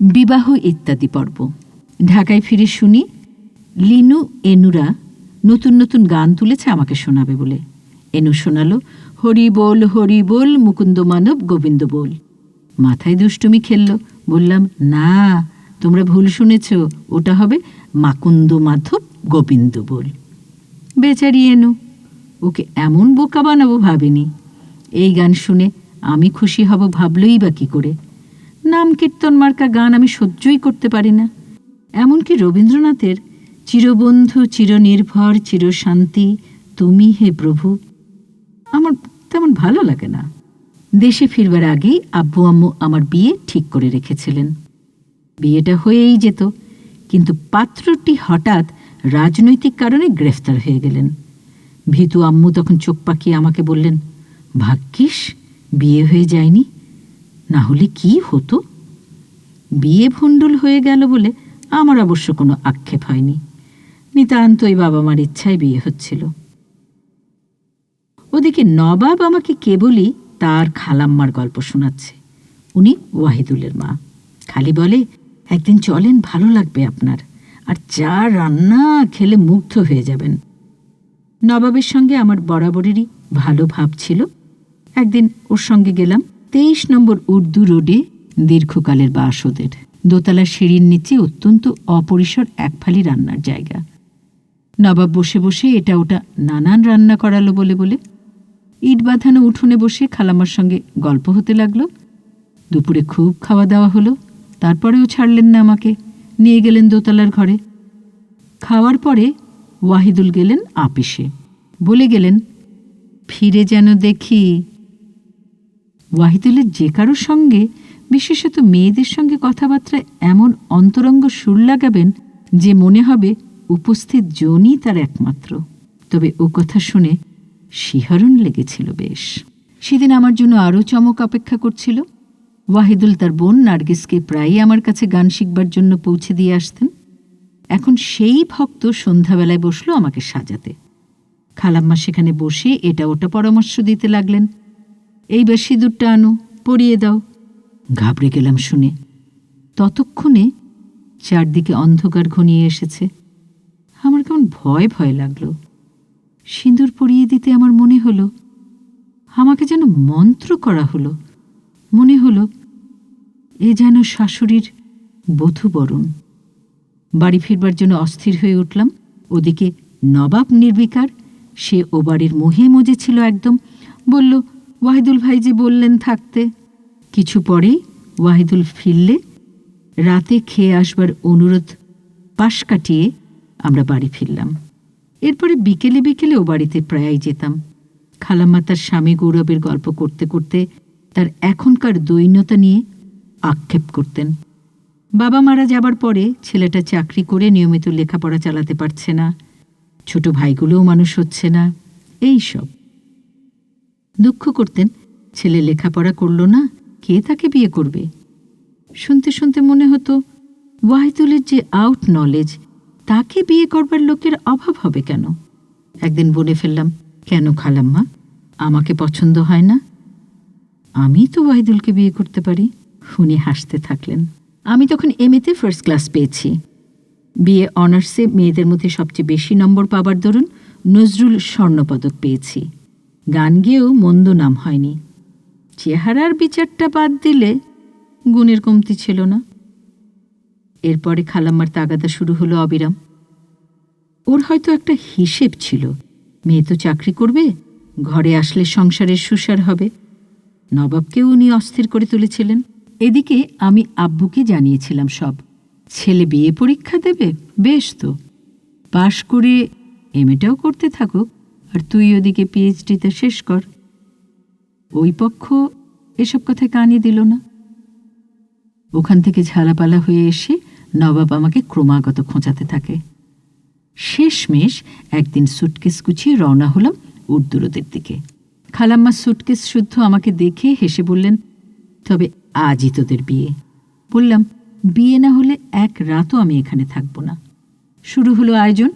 বিবাহ ইত্যাদি পর্ব। ঢাকায় ফিরে শুনি, লিনু এনুরা নতুন নতুন গান তুলেছে আমাকে শোনাবে বলে। এনু শোনালো, হরি বল হরি বল, মুকুন্দ মানব, গোবিন্দ বল। মাথায় দুষ্টুমি খেলল, বললাম, না, তোমরা ভুল শুনেছ, ওটা হবে মাকুন্দ মাধব, গোবিন্দ বল। বেচারি এনু, ওকে এমন বোকা বানাবো ভাবিনি। এই গান শুনে আমি খুশি হব ভাবলই বা কী করে? নাম কীর্তন মার্কা গান আমি সহ্যই করতে পারি না। এমনকি রবীন্দ্রনাথের, চিরবন্ধু, চিরনির্ভর, চিরশান্তি, তুমি হে প্রভু আমার তেমন ভালো লাগে না। দেশে ফিরবার আগেই আব্বু আম্মু আমার বিয়ে ঠিক করে রেখেছিলেন। বিয়েটা হয়েই যেত, কিন্তু পাত্রটি হঠাৎ রাজনৈতিক কারণে গ্রেফতার হয়ে গেলেন। ভীতু আম্মু তখন চোখ পাকিয়ে আমাকে বললেন, ভাগ্যিস, বিয়ে হয়ে যায়নি। না হলে কি হতো? বিয়ে ভণ্ডুল হয়ে গেল বলে আমার অবশ্য কোনো আক্ষেপ হয়নি। নিতান্তই বাবা মার ইচ্ছায় বিয়ে হচ্ছিল। ওদিকে নবাব আমাকে কেবলই তার খালাম্মার গল্প শোনাচ্ছে। উনি ওয়াহিদুলের মা। খালি বলে, একদিন চলেন, ভালো লাগবে আপনার। আর চা, রান্না খেলে মুগ্ধ হয়ে যাবেন। নবাবের সঙ্গে আমার বরাবরেরই ভালো ভাব ছিল। একদিন ওর সঙ্গে গেলাম। তেইশ নম্বর উর্দু রোডে দীর্ঘকালের বাস ওদের দোতলা সিঁড়ির নিচে অত্যন্ত অপরিসর একফালি রান্নার জায়গা। নবাব বসে বসে এটা ওটা নানান রান্না করালো বলে বলে। ইট বাঁধানো উঠোনে বসে খালামার সঙ্গে গল্প হতে লাগল। দুপুরে খুব খাওয়া দাওয়া হলো। তারপরেও ছাড়লেন না আমাকে। নিয়ে গেলেন দোতলার ঘরে। খাওয়ার পরে ওয়াহিদুল গেলেন আপিসে। বলে গেলেন, ফিরে যেন দেখি ওয়াহিদুলের যে কারোর সঙ্গে, বিশেষত মেয়েদের সঙ্গে কথাবার্তায় এমন অন্তরঙ্গ সুর লাগাবেন যে মনে হবে উপস্থিত জনই তার একমাত্র। তবে ও কথা শুনে শিহরণ লেগেছিল বেশ। সেদিন আমার জন্য আরও চমক অপেক্ষা করছিল। ওয়াহিদুল তার বোন নার্গিসকে প্রায়ই আমার কাছে গান শিখবার জন্য পৌঁছে দিয়ে আসতেন। এখন সেই ভক্ত সন্ধ্যাবেলায় বসল আমাকে সাজাতে। খালাম্মা সেখানে বসে এটা ওটা পরামর্শ দিতে লাগলেন। এইবার সিঁদুরটা আনো, পরিয়ে দাও। ঘাবড়ে গেলাম শুনে। ততক্ষণে চারদিকে অন্ধকার ঘনিয়ে এসেছে। আমার কেমন ভয় ভয় লাগল। সিঁদুর পরিয়ে দিতে আমার মনে হলো, আমাকে যেন মন্ত্র করা হলো। মনে হলো, এ যেন শাশুড়ির বধূবরণ। বাড়ি ফিরবার জন্য অস্থির হয়ে উঠলাম। ওদিকে নবাব নির্বিকার, সে ও বাড়ির মোহে মজে ছিল একদম, বলল ওয়াহিদুল ভাই যে বললেন, থাকতে। কিছু পরেই ওয়াহিদুল ফিরলে, রাতে খেয়ে আসবার অনুরোধ পাশ কাটিয়ে আমরা বাড়ি ফিরলাম। এরপরে বিকেলে বিকেলে ও বাড়িতে প্রায়ই যেতাম। খালাম্মা তার স্বামী গৌরবের গল্প করতে করতে তার এখনকার দৈন্যতা নিয়ে আক্ষেপ করতেন। বাবা মারা যাবার পরে ছেলেটা চাকরি করে নিয়মিত লেখাপড়া চালাতে পারছে না, ছোট ভাইগুলোও মানুষ হচ্ছে না, এই সব। দুঃখ করতেন, ছেলে লেখাপড়া করল না, কে তাকে বিয়ে করবে? শুনতে শুনতে মনে হতো, ওয়াহিদুলের যে আউট নলেজ তাকে বিয়ে করবার লোকের অভাব হবে কেন? একদিন বলে ফেললাম, কেন খালাম্মা আমাকে পছন্দ হয় না। আমি তো ওয়াহিদুলকে বিয়ে করতে পারি, উনি হাসতে থাকলেন। আমি তখন এমএতে ফার্স্ট ক্লাস পেয়েছি। বিএ অনার্সে মেয়েদের মধ্যে সবচেয়ে বেশি নম্বর পাবার দরুন নজরুল স্বর্ণপদক পেয়েছি। গান গেয়েও মন্দ নাম হয়নি। চেহারার বিচারটা বাদ দিলে গুণের কমতি ছিল না। এরপরে খালাম্মার তাগাদা শুরু হলো অবিরাম। ওর হয়তো একটা হিসেব ছিল, মেয়ে তো চাকরি করবে, ঘরে আসলে সংসারের সুসার হবে। নবাবকেও উনি অস্থির করে তুলেছিলেন। এদিকে আমি আব্বুকে জানিয়েছিলাম সব। ছেলে বিয়ে পরীক্ষা দেবে, বেশ তো। পাশ করে এমএটাও করতে থাকুক আর তুই ওদিকে পিএইচডিতে শেষ কর। ওই পক্ষ এসব কথায় কানিয়ে দিল না। ওখান থেকে ঝালাপালা হয়ে এসে নবাব আমাকে ক্রমাগত খোঁচাতে থাকে। শেষমেশ একদিন সুটকেস গুছিয়ে রওনা হলাম উর্দুরোদের দিকে। খালাম্মা সুটকেস শুদ্ধ আমাকে দেখে হেসে বললেন, তবে আজই তোদের বিয়ে। বললাম, বিয়ে না হলে এক রাতও আমি এখানে থাকব না। শুরু হলো আয়োজন।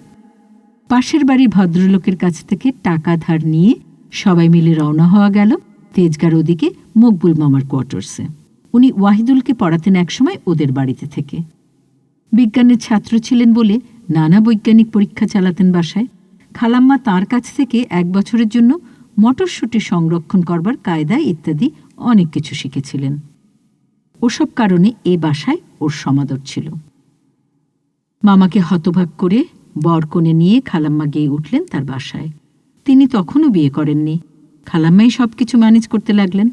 পাশের বাড়ির ভদ্রলোকের কাছ থেকে টাকা ধার নিয়ে সবাই মিলে রওনা হওয়া গেল তেজগার ওদিকে মকবুল মামার কোয়ার্টার্সে। উনি ওয়াহিদুলকে পড়াতেন একসময় ওদের বাড়িতে থেকে। বিজ্ঞানের ছাত্র ছিলেন বলে নানা বৈজ্ঞানিক পরীক্ষা চালাতেন বাসায়। খালাম্মা তার কাছ থেকে এক বছরের জন্য মটরশুঁটি সংরক্ষণ করবার কায়দা ইত্যাদি অনেক কিছু শিখেছিলেন। ওসব কারণে এ বাসায় ওর সমাদর ছিল। মামাকে হতভাগ করে বর কোণে নিয়ে খালাম্মা গিয়ে উঠলেন তার বাসায়। তিনি তখনও বিয়ে করেননি। খালাম্মাই সব কিছু ম্যানেজ করতে লাগলেন।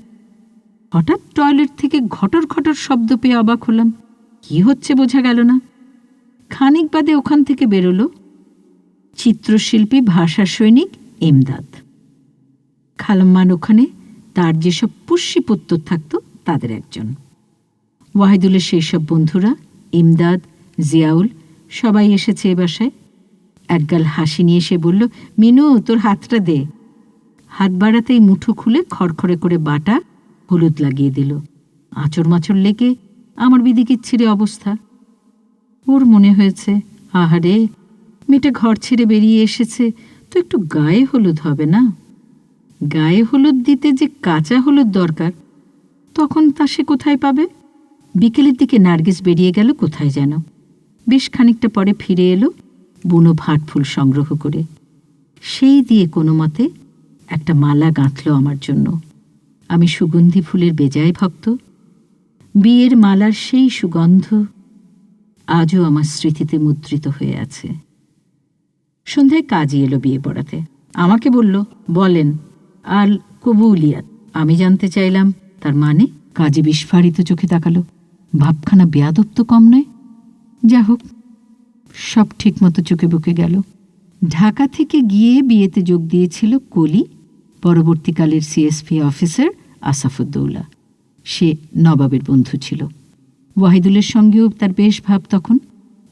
হঠাৎ টয়লেট থেকে ঘটর ঘটর শব্দ পেয়ে অবাক হলাম। কি হচ্ছে বোঝা গেল না। খানিক বাদে ওখান থেকে বেরোলো চিত্রশিল্পী ভাষা সৈনিক এমদাদ। খালাম্মান ওখানে তার যেসব পুষ্যিপুত্তর থাকত তাদের একজন। ওয়াহিদুলের সেই সব বন্ধুরা ইমদাদ জিয়াউল, সবাই এসেছে এ বাসায়। একগাল হাসি নিয়ে সে বলল, মিনু, তোর হাতটা দে। হাত বাড়াতেই মুঠো খুলে খড়খড়ে করে বাটা হলুদ লাগিয়ে দিল। আঁচড় মাচড় লেগে আমার বিদিকির ছিঁড়ে অবস্থা। ওর মনে হয়েছে, আহারে, মেয়েটা ঘর ছেড়ে বেরিয়ে এসেছে, তো একটু গায়ে হলুদ হবে না? গায়ে হলুদ দিতে যে কাঁচা হলুদ দরকার, তখন তা সে কোথায় পাবে? বিকেলের দিকে নার্গিস বেরিয়ে গেল, কোথায় যেন। বেশ খানিকটা পরে ফিরে এলো বুনো ভাট ফুল সংগ্রহ করে। সেই দিয়ে কোনো মতে একটা মালা গাঁথল আমার জন্য। আমি সুগন্ধি ফুলের বেজায় ভক্ত। বিয়ের মালার সেই সুগন্ধ আজও আমার স্মৃতিতে মুদ্রিত হয়ে আছে। সন্ধ্যায় কাজী এলো বিয়ে পড়াতে। আমাকে বলল, বলেন, আল কবুলিয়াত। আমি জানতে চাইলাম, তার মানে? কাজী বিস্ফারিত চোখে তাকালো। ভাবখানা বেয়াদব কম নয়। যা হোক সব ঠিকমতো চোখে বুকে গেল। ঢাকা থেকে গিয়ে বিয়েতে যোগ দিয়েছিল কলি, পরবর্তীকালের সিএসপি অফিসার আসাফুদ্দৌলা। সে নবাবের বন্ধু ছিল। ওয়াহিদুলের সঙ্গেও তার বেশ ভাব তখন।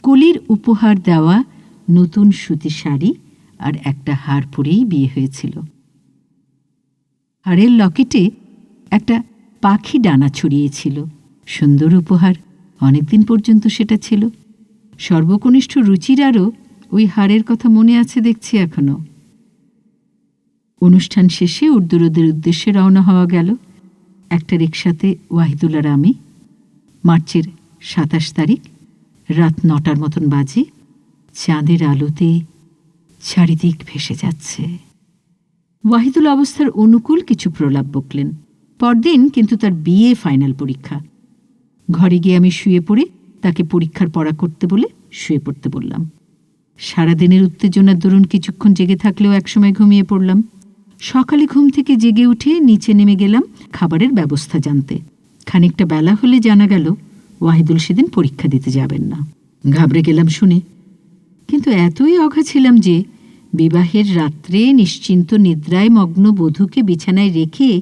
কলির উপহার দেওয়া নতুন সুতির শাড়ি আর একটা হার পরেই বিয়ে হয়েছিল। হারের লকেটে একটা পাখি ডানা ছড়িয়েছিল। সুন্দর উপহার, অনেকদিন পর্যন্ত সেটা ছিল। সর্বকনিষ্ঠ রুচির রুচিরারও ওই হারের কথা মনে আছে দেখছি এখনও। অনুষ্ঠান শেষে উর্দুরদের উদ্দেশ্যে রওনা হওয়া গেল একটা রিক্সাতে ওয়াহিদুল আর আমি। মার্চের সাতাশ তারিখ, রাত নটার মতন বাজে। চাঁদের আলোতে চারিদিক ভেসে যাচ্ছে। ওয়াহিদুল অবস্থার অনুকূল কিছু প্রলাপ বকলেন। পরদিন কিন্তু তার বিয়ে ফাইনাল পরীক্ষা। ঘরে গিয়ে আমি শুয়ে পড়ে তাকে পরীক্ষার পড়া করতে বলে শুয়ে পড়তে বললাম। সারাদিনের উত্তেজনার দরুন কিছুক্ষণ জেগে থাকলেও একসময় ঘুমিয়ে পড়লাম। সকালে ঘুম থেকে জেগে উঠে নিচে নেমে গেলাম খাবারের ব্যবস্থা জানতে। খানিকটা বেলা হলে জানা গেল, ওয়াহিদুল সেদিন পরীক্ষা দিতে যাবেন না। ঘাবড়ে গেলাম শুনে। কিন্তু এতই অঘা ছিলাম যে, বিবাহের রাত্রে নিশ্চিন্ত নিদ্রায় মগ্ন বধূকে বিছানায় রেখে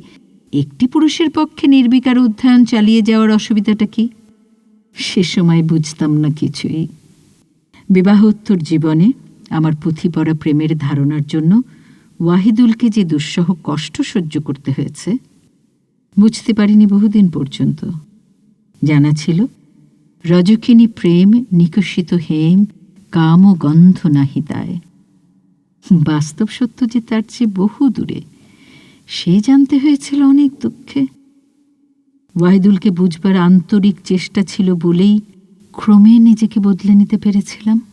একটি পুরুষের পক্ষে নির্বিকার অধ্যয়ন চালিয়ে যাওয়ার অসুবিধাটা কি? সে সময় বুঝতাম না কিছুই। বিবাহোত্তর জীবনে আমার পুঁথি পড়া প্রেমের ধারণার জন্য ওয়াহিদুলকে যে দুঃসহ কষ্ট সহ্য করতে হয়েছে, বুঝতে পারিনি বহুদিন পর্যন্ত। জানা ছিল, রজকিনী প্রেম নিকষিত হেম কাম ও গন্ধ নাহিতায় বাস্তব সত্য যে তার চেয়ে বহু দূরে সে জানতে হয়েছিল অনেক দুঃখে। ওয়াহিদুলকে বুঝবার আন্তরিক চেষ্টা ছিল বলেই ক্রমে নিজেকে বদলে নিতে পেরেছিলাম।